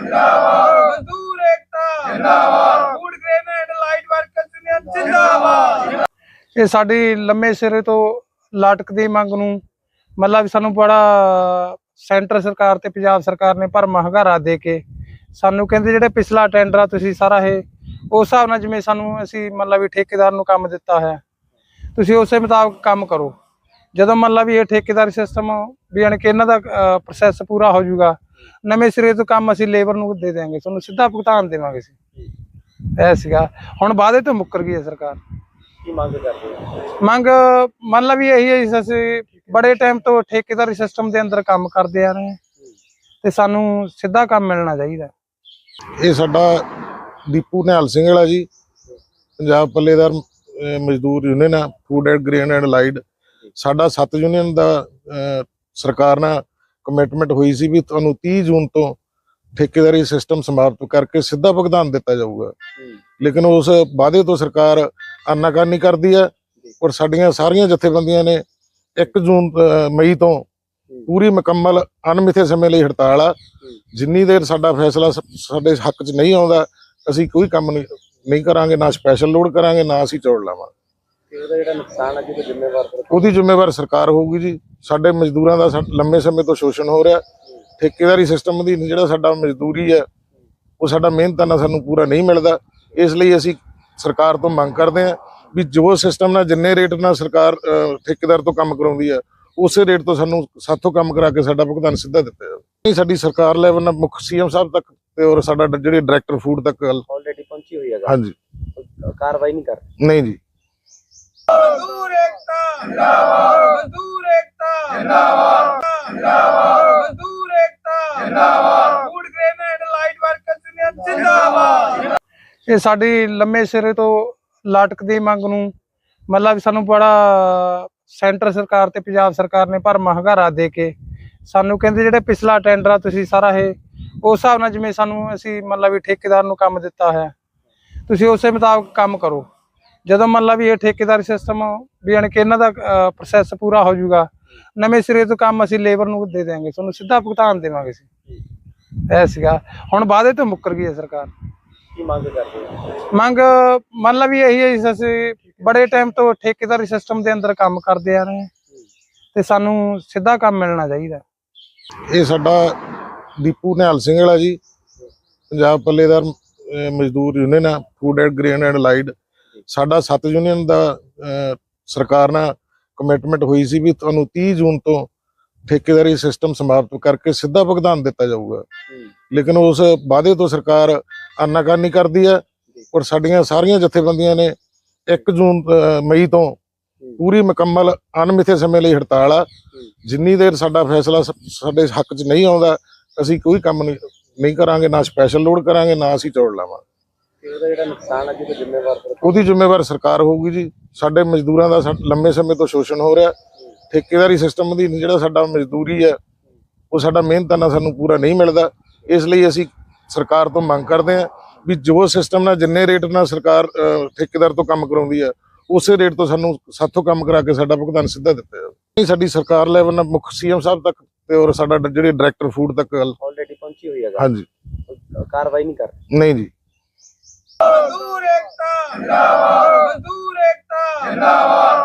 ਜਿੰਦਾਬਾਦ। ਮਜ਼ਦੂਰ ਏਕਤਾ। ਜਿੰਦਾਬਾਦ। Food grain and light workers union ਜਿੰਦਾਬਾਦ। ਇਹ ਸਾਡੀ ਲੰਮੇ ਸਿਰੇ ਤੋਂ ਲਾਟਕਦੀ ਮੰਗ ਨੂੰ ਮਤਲਬ ਵੀ ਸਾਨੂੰ ਬੜਾ ਸੈਂਟਰ ਸਰਕਾਰ ਤੇ ਪੰਜਾਬ ਸਰਕਾਰ ਨੇ ਭਰਮਾ ਹੰਗਾਰਾ ਦੇ ਕੇ ਸਾਨੂੰ ਕਹਿੰਦੇ ਜਿਹੜੇ ਪਿਛਲਾ ਟੈਂਡਰ ਆ ਤੁਸੀਂ ਸਾਰਾ ਇਹ ਉਸ ਹਿਸਾਬ ਨਾਲ ਜਿਵੇਂ ਸਾਨੂੰ ਅਸੀਂ ਮਤਲਬ ਵੀ ਠੇਕੇਦਾਰ ਨੂੰ ਕੰਮ ਦਿੱਤਾ ਹੈ ਤੁਸੀਂ ਉਸੇ ਮੁਤਾਬਕ ਕੰਮ ਕਰੋ। ਜਦੋਂ ਮਤਲਬ ਵੀ ਇਹ ਠੇਕੇਦਾਰੀ ਸਿਸਟਮ ਵੀ ਯਾਨੀ ਕਿ ਇਹਨਾਂ ਦਾ ਪ੍ਰੋਸੈਸ ਪੂਰਾ ਹੋ ਜਾਊਗਾ ਨਵੇਂ ਸਿਰੇ ਤੋਂ ਕੰਮ ਅਸੀਂ ਲੇਬਰ ਨੂੰ ਦੇ ਦੇਵਾਂਗੇ ਤੁਹਾਨੂੰ ਸਿੱਧਾ ਭੁਗਤਾਨ ਦੇਵਾਂਗੇ ਅਸੀਂ। ਇਹ ਸੀਗਾ। ਹੁਣ ਵਾਅਦੇ ਤੋਂ ਮੁੱਕਰ ਗਈ ਹੈ ਸਰਕਾਰ। ਕੀ ਮੰਗ ਕਰਦੇ ਹੋ? ਮੰਗ ਮੰਨ ਲਾ ਵੀ ਇਹੀ ਹੈ ਅਸੀਂ ਬੜੇ ਟਾਈਮ ਤੋਂ ਠੇਕੇਦਾਰੀ ਸਿਸਟਮ ਦੇ ਅੰਦਰ ਕੰਮ ਕਰਦੇ ਆ ਰਹੇ ਹਾਂ। ਤੇ ਸਾਨੂੰ ਸਿੱਧਾ ਕੰਮ ਮਿਲਣਾ ਚਾਹੀਦਾ। ਇਹ ਸਾਡਾ ਦੀਪੂ ਨਿਹਾਲ ਸਿੰਘ ਵਾਲਾ ਜੀ ਪੰਜਾਬ ਪੱਲੇਦਾਰ ਮਜ਼ਦੂਰ ਯੂਨੀਅਨ ਆ food and grain and allied ਸਾਡਾ 7 ਯੂਨੀਅਨ ਦਾ ਸਰਕਾਰ ਨਾਲ ਕਮਿਟਮੈਂਟ ਹੋਈ ਸੀ ਵੀ ਤੁਹਾਨੂੰ 30 ਜੂਨ ਤੋਂ ਠੇਕੇਦਾਰੀ ਸਿਸਟਮ ਸਮਾਪਤ ਕਰਕੇ ਸਿੱਧਾ ਭੁਗਤਾਨ ਦਿੱਤਾ ਜਾਊਗਾ। ਲੇਕਿਨ ਉਸ ਵਾਅਦੇ ਤੋਂ ਸਰਕਾਰ ਆਨਾਕਾਨੀ ਕਰਦੀ ਹੈ ਔਰ ਸਾਡੀਆਂ ਸਾਰੀਆਂ ਜਥੇਬੰਦੀਆਂ ਨੇ 1 ਜੂਨ ਮਈ ਤੋਂ ਪੂਰੀ ਮੁਕੰਮਲ ਅਣਮਿੱਥੇ ਸਮੇਂ ਲਈ ਹੜਤਾਲ ਆ। ਜਿੰਨੀ ਦੇਰ ਸਾਡਾ ਫੈਸਲਾ ਸਾਡੇ ਹੱਕ 'ਚ ਨਹੀਂ ਆਉਂਦਾ ਅਸੀਂ ਕੋਈ ਕੰਮ ਨਹੀਂ ਕਰਾਂਗੇ ਨਾ ਸਪੈਸ਼ਲ ਲੋਡ ਕਰਾਂਗੇ ਨਾ ਅਸੀਂ ਚੌੜ ਲਾਵਾਂਗੇ। ਉਹਦਾ ਜਿਹੜਾ ਨੁਕਸਾਨ ਹੈ ਜਿਹਦੇ ਜ਼ਿੰਮੇਵਾਰ ਫਿਰ ਉਹਦੀ ਜ਼ਿੰਮੇਵਾਰ ਸਰਕਾਰ ਹੋਊਗੀ ਜੀ। ਸਾਡੇ ਮਜ਼ਦੂਰਾਂ ਦਾ ਲੰਮੇ ਸਮੇਂ ਤੋਂ ਸ਼ੋਸ਼ਣ ਹੋ ਰਿਹਾ। ਠੇਕੇਦਾਰੀ ਸਿਸਟਮ ਦੀ ਜਿਹੜਾ ਸਾਡਾ ਮਜ਼ਦੂਰੀ ਹੈ ਉਹ ਸਾਡਾ ਮਿਹਨਤਾਂ ਨਾਲ ਸਾਨੂੰ ਪੂਰਾ ਨਹੀਂ ਮਿਲਦਾ। ਇਸ ਲਈ ਅਸੀਂ ਸਰਕਾਰ ਤੋਂ ਮੰਗ ਕਰਦੇ ਹਾਂ ਵੀ ਜੋ ਸਿਸਟਮ ਨਾਲ ਜਿੰਨੇ ਰੇਟ ਨਾਲ ਸਰਕਾਰ ਠੇਕੇਦਾਰ ਤੋਂ ਕੰਮ ਕਰਾਉਂਦੀ ਹੈ ਉਸੇ ਰੇਟ ਤੋਂ ਸਾਨੂੰ ਸਾਥੋਂ ਕੰਮ ਕਰਾ ਕੇ ਸਾਡਾ ਭੁਗਤਾਨ ਸਿੱਧਾ ਦਿੱਤਾ ਜਾਵੇ। ਇਹ ਸਾਡੀ ਸਰਕਾਰ ਲੈਵਲ ਨਾਲ ਮੁੱਖ ਸੀਐਮ ਸਾਹਿਬ ਤੱਕ ਤੇ ਔਰ ਸਾਡਾ ਜਿਹੜੇ ਡਾਇਰੈਕਟਰ ਫੂਡ ਤੱਕ ਆਲਰੇਡੀ ਪਹੁੰਚੀ ਹੋਈ ਹੈਗਾ ਹਾਂਜੀ। ਕਾਰਵਾਈ ਨਹੀਂ ਕਰ। ਨਹੀਂ ਜੀ। ਮਜ਼ਦੂਰ ਏਕਤਾ। ਜਿੰਦਾਬਾਦ ਮਜ਼ਦੂਰ ਏਕਤਾ। ਜਿੰਦਾਬਾਦ ਜਿੰਦਾਬਾਦ ਮਜ਼ਦੂਰ ਏਕਤਾ। ਜਿੰਦਾਬਾਦ food grain and light workers union, ਜਿੰਦਾਬਾਦ। ਇਹ ਸਾਡੀ ਲੰਮੇ ਸਿਰੇ ਤੋਂ ਲਾਟਕਦੀ ਮੰਗ ਨੂੰ ਮਤਲਬ ਸਾਨੂੰ ਬੜਾ ਸੈਂਟਰ ਸਰਕਾਰ ਤੇ ਪੰਜਾਬ ਸਰਕਾਰ ਨੇ ਭਰਮਾ ਹੰਗਾਰਾ ਦੇ ਕੇ ਸਾਨੂੰ ਕਹਿੰਦੇ ਜਿਹੜੇ ਪਿਛਲਾ ਟੈਂਡਰ ਆ, ਤੁਸੀਂ ਸਾਰਾ ਇਹ ਉਸ ਹਿਸਾਬ ਨਾਲ ਜਿਵੇਂ ਸਾਨੂੰ ਅਸੀਂ ਮਤਲਬ ਵੀ ਠੇਕੇਦਾਰ ਨੂੰ ਕੰਮ ਦਿੱਤਾ ਹੈ, ਤੁਸੀਂ ਉਸੇ ਮੁਤਾਬਕ ਕੰਮ ਕਰੋ। ਜਦੋਂ ਮੰਨ ਲਾ ਵੀ ਇਹ ਠੇਕੇਦਾਰੀ ਸਿਸਟਮ ਵੀ ਯਾਨੀ ਕਿ ਇਹਨਾਂ ਦਾ ਪ੍ਰੋਸੈਸ ਪੂਰਾ ਹੋ ਜਾਊਗਾ ਨਵੇਂ ਸਿਰੇ ਤੋਂ ਕੰਮ ਅਸੀਂ ਲੇਬਰ ਨੂੰ ਦੇ ਦੇਵਾਂਗੇ ਤੁਹਾਨੂੰ ਸਿੱਧਾ ਭੁਗਤਾਨ ਦੇਵਾਂਗੇ ਅਸੀਂ। ਇਹ ਸੀਗਾ। ਹੁਣ ਵਾਅਦੇ ਤੋਂ ਮੁੱਕਰ ਗਈ ਹੈ ਸਰਕਾਰ। ਕੀ ਮੰਗ ਕਰਦੇ ਹੋ? ਮੰਗ ਮੰਨ ਲਾ ਵੀ ਇਹੀ ਹੈ ਅਸੀਂ ਬੜੇ ਟਾਈਮ ਤੋਂ ਠੇਕੇਦਾਰੀ ਸਿਸਟਮ ਦੇ ਅੰਦਰ ਕੰਮ ਕਰਦੇ ਆ ਰਹੇ ਹਾਂ। ਤੇ ਸਾਨੂੰ ਸਿੱਧਾ ਕੰਮ ਮਿਲਣਾ ਚਾਹੀਦਾ। ਇਹ ਸਾਡਾ ਦੀਪੂ ਨਿਹਾਲ ਸਿੰਘ ਵਾਲਾ ਜੀ ਪੰਜਾਬ ਪੱਲੇਦਾਰ ਮਜ਼ਦੂਰ ਯੂਨੀਅਨ ਆ food and grain and allied ਸਾਡਾ 7 ਯੂਨੀਅਨ ਦਾ ਸਰਕਾਰ ਨਾਲ ਕਮਿਟਮੈਂਟ ਹੋਈ ਸੀ ਵੀ ਤੁਹਾਨੂੰ 30 ਜੂਨ ਤੋਂ ਠੇਕੇਦਾਰੀ ਸਿਸਟਮ ਸਮਾਪਤ ਕਰਕੇ ਸਿੱਧਾ ਭੁਗਤਾਨ ਦਿੱਤਾ ਜਾਊਗਾ। ਲੇਕਿਨ ਉਸ ਵਾਅਦੇ ਤੋਂ ਸਰਕਾਰ ਆਨਾਕਾਨੀ ਕਰਦੀ ਹੈ ਔਰ ਸਾਡੀਆਂ ਸਾਰੀਆਂ ਜਥੇਬੰਦੀਆਂ ਨੇ 1 ਜੂਨ ਮਈ ਤੋਂ ਪੂਰੀ ਮੁਕੰਮਲ ਅਣਮਿੱਥੇ ਸਮੇਂ ਲਈ ਹੜਤਾਲ ਆ। ਜਿੰਨੀ ਦੇਰ ਸਾਡਾ ਫੈਸਲਾ ਸਾਡੇ ਹੱਕ 'ਚ ਨਹੀਂ ਆਉਂਦਾ ਅਸੀਂ ਕੋਈ ਕੰਮ ਨਹੀਂ ਕਰਾਂਗੇ ਨਾ ਸਪੈਸ਼ਲ ਲੋਡ ਕਰਾਂਗੇ ਨਾ ਅਸੀਂ ਚੌੜ ਲਾਵਾਂਗੇ। ਉਹਦਾ ਜਿਹੜਾ ਨੁਕਸਾਨ ਹੈ ਜਿਹਦੇ ਜ਼ਿੰਮੇਵਾਰ ਉਹਦੀ ਜ਼ਿੰਮੇਵਾਰ ਸਰਕਾਰ ਹੋਊਗੀ ਜੀ। ਸਾਡੇ ਮਜ਼ਦੂਰਾਂ ਦਾ ਸਾ- ਲੰਮੇ ਸਮੇਂ ਤੋਂ ਸ਼ੋਸ਼ਣ ਹੋ ਰਿਹਾ। ਠੇਕੇਦਾਰੀ ਸਿਸਟਮ ਦੀ ਜਿਹੜਾ ਸਾਡਾ ਮਜ਼ਦੂਰੀ ਹੈ ਉਹ ਸਾਡਾ ਮਿਹਨਤਾਂ ਨਾਲ ਸਾਨੂੰ ਪੂਰਾ ਨਹੀਂ ਮਿਲਦਾ। ਇਸ ਲਈ ਅਸੀਂ ਸਰਕਾਰ ਤੋਂ ਮੰਗ ਕਰਦੇ ਹਾਂ ਵੀ ਜੋ ਸਿਸਟਮ ਨਾਲ ਜਿੰਨੇ ਰੇਟ ਨਾਲ ਸਰਕਾਰ ਅਹ, ਠੇਕੇਦਾਰ ਤੋਂ ਕੰਮ ਕਰਾਉਂਦੀ ਹੈ ਉਸੇ ਰੇਟ ਤੋਂ ਸਾਨੂੰ ਸਾਥੋਂ ਕੰਮ ਕਰਾ ਕੇ ਸਾਡਾ ਭੁਗਤਾਨ ਸਿੱਧਾ ਦਿੱਤਾ ਜਾਵੇ। ਇਹ ਸਾਡੀ ਸਰਕਾਰ ਲੈਵਲ ਨਾਲ ਮੁੱਖ ਸੀਐਮ ਸਾਹਿਬ ਤੱਕ ਤੇ ਔਰ ਸਾਡਾ ਡ- ਜਿਹੜੇ ਡਾਇਰੈਕਟਰ ਫੂਡ ਤੱਕ ਗੱਲ ਆਲਰੇਡੀ ਪਹੁੰਚੀ ਹੋਈ ਹੈਗਾ। ਹਾਂਜੀ। ਕਾਰਵਾਈ ਨਹੀਂ ਕਰ ਰਹੇ। ਨਹੀਂ ਜੀ। ਮਜ਼ਦੂਰ ਏਕਤਾ ਜਿੰਦਾਬਾਦ ਮਜ਼ਦੂਰ ਏਕਤਾ ਜਿੰਦਾਬਾਦ